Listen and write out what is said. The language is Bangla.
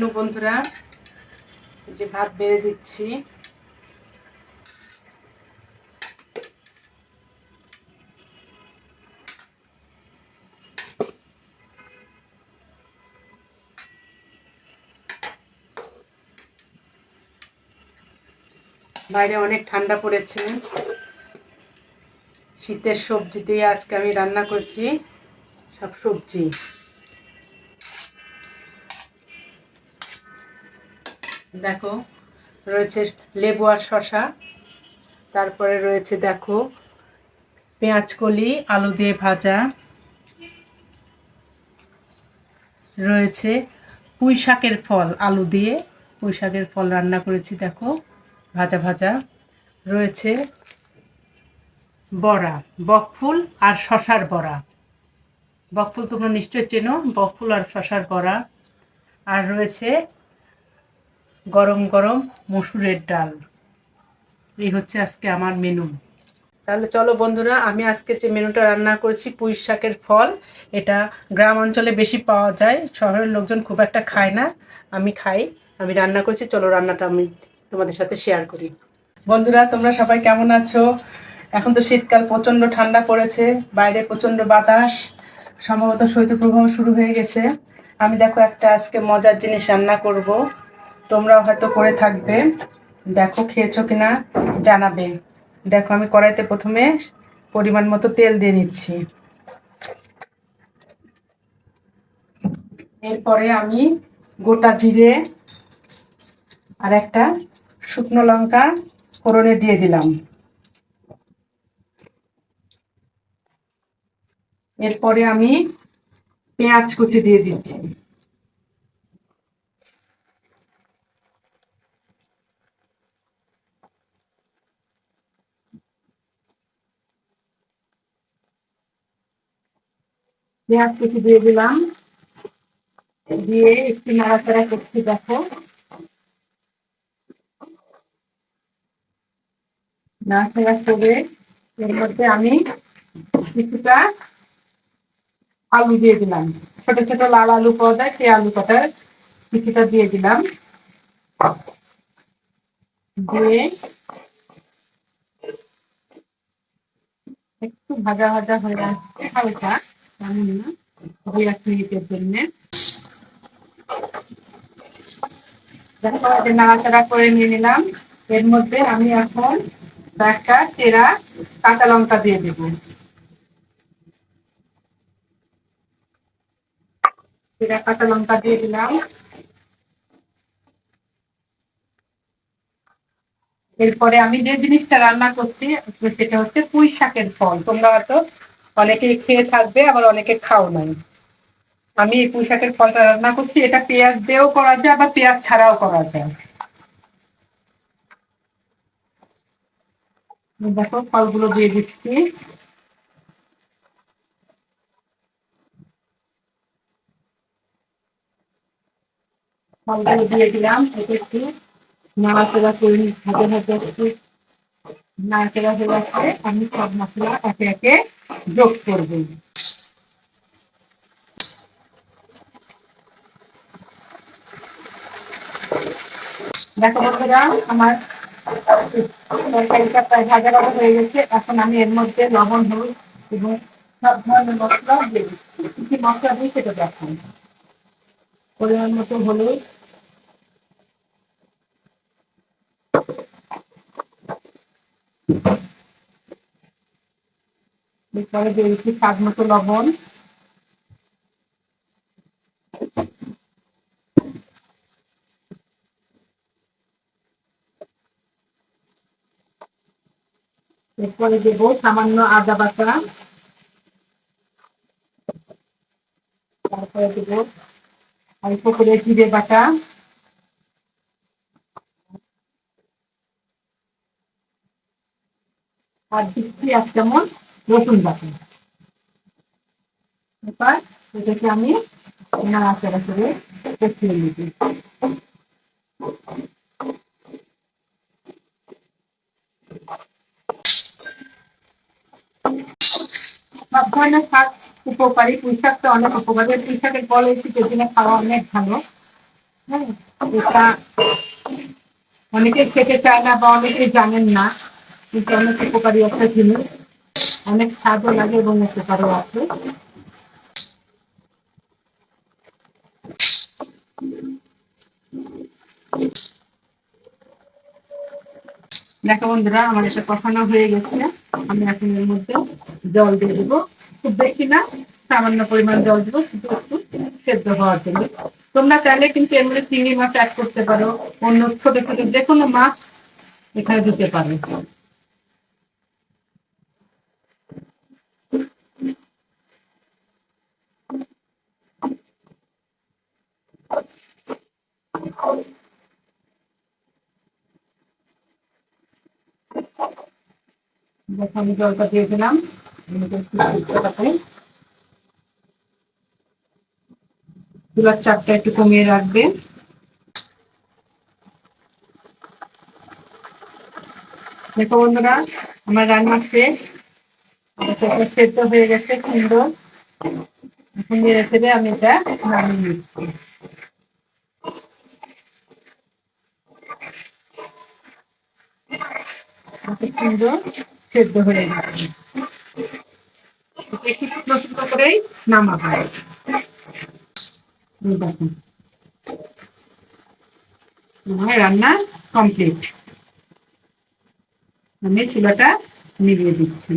বন্ধুরা যে ভাত বেড়ে দিচ্ছি। বাইরে অনেক ঠান্ডা পড়েছে। শীতের সবজি দিয়ে আজকে আমি রান্না করছি, সব সবজি। দেখো, রয়েছে লেবু আর শশা তারপরে রয়েছে দেখো, পেঁয়াজ কলি, আলু দিয়ে ভাজা, রয়েছে পুঁই শাকের ফল, আলু দিয়ে পুঁই শাকের ফল রান্না করেছি, দেখো, ভাজা ভাজা, রয়েছে বড়া বকফুল আর শশার বড়া। বকফুল তোমরা নিশ্চয় চেনো বকফুল আর শশার বড়া। আর রয়েছে গরম গরম মসুরের ডাল। এই হচ্ছে আজকে আমার মেনু তাহলে চলো বন্ধুরা, আমি আজকে যে মেনুটা রান্না করেছি, পুঁই শাকের ফল, এটা গ্রাম অঞ্চলে বেশি পাওয়া যায়, শহরের লোকজন খুব একটা খায় না, আমি খাই, আমি রান্না করেছি, চলো রান্নাটা আমি তোমাদের সাথে শেয়ার করি। বন্ধুরা, তোমরা সবাই কেমন আছো? এখন তো শীতকাল, প্রচণ্ড ঠান্ডা পড়েছে, বাইরে প্রচণ্ড বাতাস, সম্ভবত শৈত্যপ্রবাহ শুরু হয়ে গেছে। আমি দেখো একটা আজকে মজার জিনিস রান্না করব। তোমরাও হয়তো করে থাকবে। দেখো, খেয়েছো কিনা জানাবে। দেখো, আমি কড়াইতে প্রথমে পরিমাণ মতো তেল দিয়ে নিচ্ছি। এরপরে আমি গোটা জিরে আর একটা শুকনো লঙ্কা ফোড়নে দিয়ে দিলাম। এরপরে আমি পেঁয়াজ কুচি দিয়ে দিচ্ছি। পেঁয়াজ কুচি দিয়ে দিলাম। দিয়ে একটু নাড়াচাড়া করছি, দেখো। নাড়াচাড়া করে এর মধ্যে আমি কিছুটা আলু দিয়ে দিলাম। ছোট ছোট লাল আলু পাওয়া যায়, সেই আলু কটা কিছুটা দিয়ে দিলাম। দিয়ে একটু ভাজা ভাজা হয়ে আসছে হালকা। তেমন না? দুই এক মিনিটের নাড়াচাড়া করে নিয়ে নিলাম। এর মধ্যে আমি এখন একটা চেরা, কাঁচা লঙ্কা দিয়ে দেবো। চেরা, কাঁচা লঙ্কা দিয়ে দিলাম। এরপরে আমি যে জিনিসটা রান্না করছি, সেটা হচ্ছে পুঁই শাকের ফল। তোমরা হয়তো অনেকে খেয়ে থাকবে, আবার অনেকে খাও নাই। আমি এই পুঁই শাকের ফলটা রান্না করছি, এটা পেঁয়াজ দিয়েও করা যায়, আবার পেঁয়াজ ছাড়াও করা যায়। দেখো, ফলগুলো দিয়ে দিচ্ছি। ফলগুলো দিয়ে দিলাম এটা একটু নাড়াচাড়া করে ভাজা ভাজা একটু নাড়াচাড়া হয়ে আসলে আমি সব মশলা একে একে যোগ করব। দেখো বন্ধুরা, আমার তরকারিটা প্রায় ভাজা ভাজা হয়ে গেছে। এখন আমি এর মধ্যে লবণ, হলুদ এবং সব ধরনের মশলা দিয়ে দিচ্ছি। কি মশলা দিই সেটা দেখান পরিমাণ মতো হলুদ এরপরে দিয়েছি স্বাদ মতো লবণ। এরপরে দেবো সামান্য আদা বাটা। তারপরে দেবো অল্প করে জিরে বাটা। আর দিচ্ছি এক চামচ রসুন বাটা এবার এটাকে আমি নাড়াচাড়া করে কষিয়ে নিচ্ছি। সব ধরনের শাক উপকারী পুঁই শাক তো অনেক উপকারী পুঁই শাকের এই শীতের খাওয়া অনেক ভালো। হ্যাঁ এটা অনেকে খেতে চায় না বা অনেকে জানেন না কিন্তু অনেক উপকারী একটা জিনিস। অনেক স্বাদও লাগে এবং উপকারও আছে। দেখো বন্ধুরা, আমার এটা কষানো হয়ে গেছে। আমি এখন এর মধ্যে জল দিয়ে দেবো। খুব বেশি না, সামান্য পরিমাণ জল দেবো, শুধু একটু সেদ্ধ হওয়ার জন্য। তোমরা চাইলে কিন্তু এর মধ্যে চিংড়ি মাছ অ্যাড করতে পারো, অন্য ছোট ছোট যে কোনো মাছ এখানে দিতে পারো। আমি জলটা দিয়ে দিলাম। চুলার চাপটা একটু কমিয়ে রাখবে। দেখো বন্ধুরা, আমার রান্না শেষ। সেদ্ধ হয়ে গেছে, সুন্দর। এখন দিয়ে রেখে আমি এটা নামিয়ে নিচ্ছি। সুন্দর। সেদ্ধ হয়ে যাবে করেই নামা হয় আমার রান্না কমপ্লিট আমি চুলাটা নিভিয়ে দিচ্ছি।